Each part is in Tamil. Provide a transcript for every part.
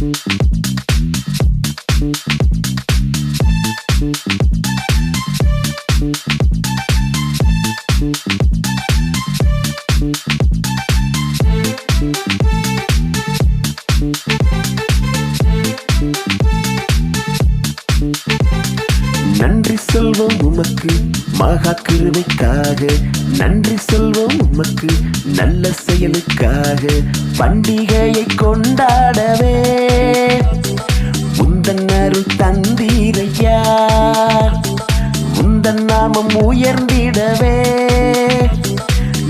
நன்றி உமக்கு மகா கிருமைக்காக நன்றி சொல்வோம் உமக்கு நல்ல செயலுக்காக. பண்டிகையை கொண்டாடவே. உந்தன் அருள் தந்தீரையா. உந்தன் நாமம் உயர்ந்திடவே.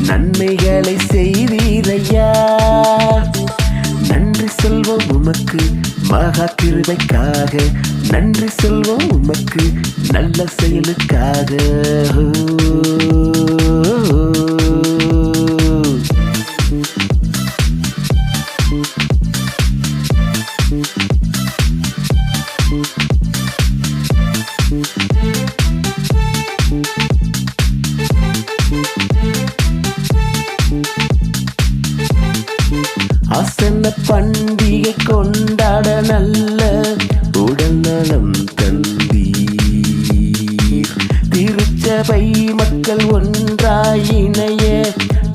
நன்மைகளை செய்தீரையா. நன்றி சொல்வோம் உமக்கு மகா கிருமைக்காக நன்றி சொல்வோம் உமக்கு நல்ல செயலுக்காக. அசன பண்டிகை கொண்டாட நல்ல நாங்கள் ஒன்றாயினைய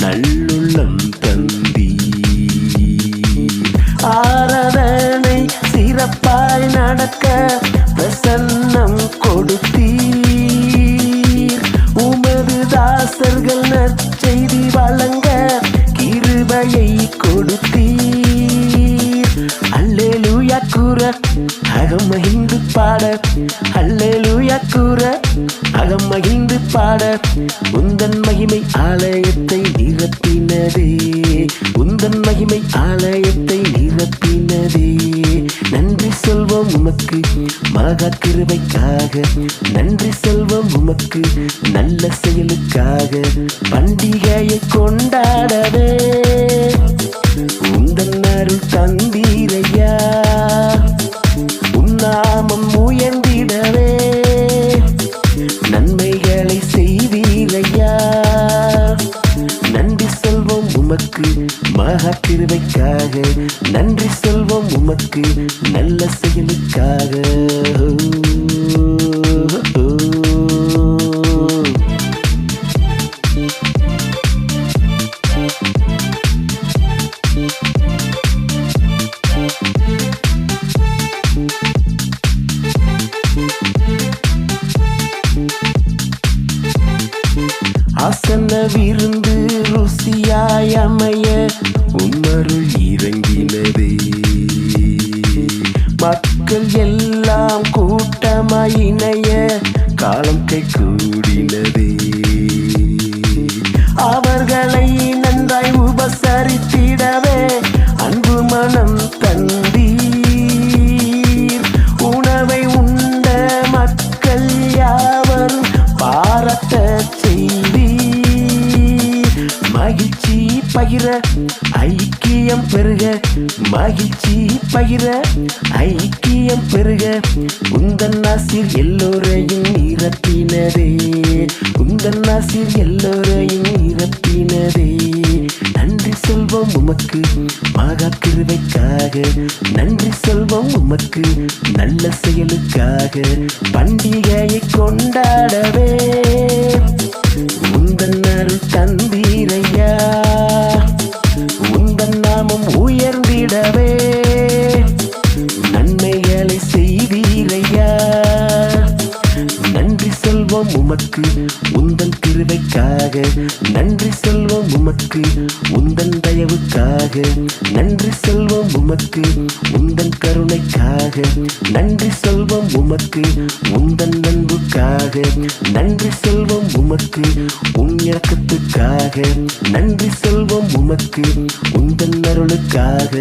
நல்லுள்ளம் தந்தீர் ஆராதனை சிறப்பாய் நடக்க பிரசன்னம் கொடுத்தீர். உமது தாசர்கள் நற்செய்தி வழங்க கிருபையை கொடுத்தீர். அல்லேலூயா கூற அகம் மகிழ்ந்து பாட அல்லே அகம் பாட உந்தன் மகிமை ஆலயத்தை நிரப்பினதே. உந்தன் மகிமை ஆலயத்தை நிரப்பினதே. நன்றி சொல்வோம் உமக்கு மகா கிருவைக்காக நன்றி செல்வம் உமக்கு நல்ல செயலுக்காக. பண்டிகையை கொண்டாடவே. உந்தன் அருள் தந்தீரையா. உன்னாமம் உயர்ந்த மகா கிருபைக்காக நன்றி சொல்வோம் உமக்கு நல்ல செயலுக்காக. ஆசன விருந்து ருசியாய் அமைய உம்மருள் இறங்கினதே. மக்கள் எல்லாம் கூட்டமாய் இணைய காலம் கை கூடினதே. அவர்களை ஐக்கியம் பெருக மகிழ்ச்சி பகிர ஐக்கியம் பெருக. உந்தன் ஆசிர் எல்லோரையும் நிரப்பினதே உந்தன் எல்லோரையும் நிரப்பினதே. நன்றி சொல்வோம் உமக்கு மகா கிருவைக்காக. நன்றி சொல்வோம் உமக்கு நல்ல செயலுக்காக. பண்டிகையை கொண்டாடவே. உந்தன் அருள் தந்தீரையா செல்வம் உமக்கு உந்தன் கிருவைக்காக. நன்றி செல்வம் உமக்கு உந்தன் தயவுக்காக. நன்றி செல்வம் உமக்கு உந்தன் கருணைக்காக. நன்றி செல்வம் உமக்கு உந்தன் அன்புக்காக நன்றி செல்வம் உமக்கு உன் இறக்கத்துக்காக நன்றி செல்வம் உமக்கு உந்தன் அருளுக்காக.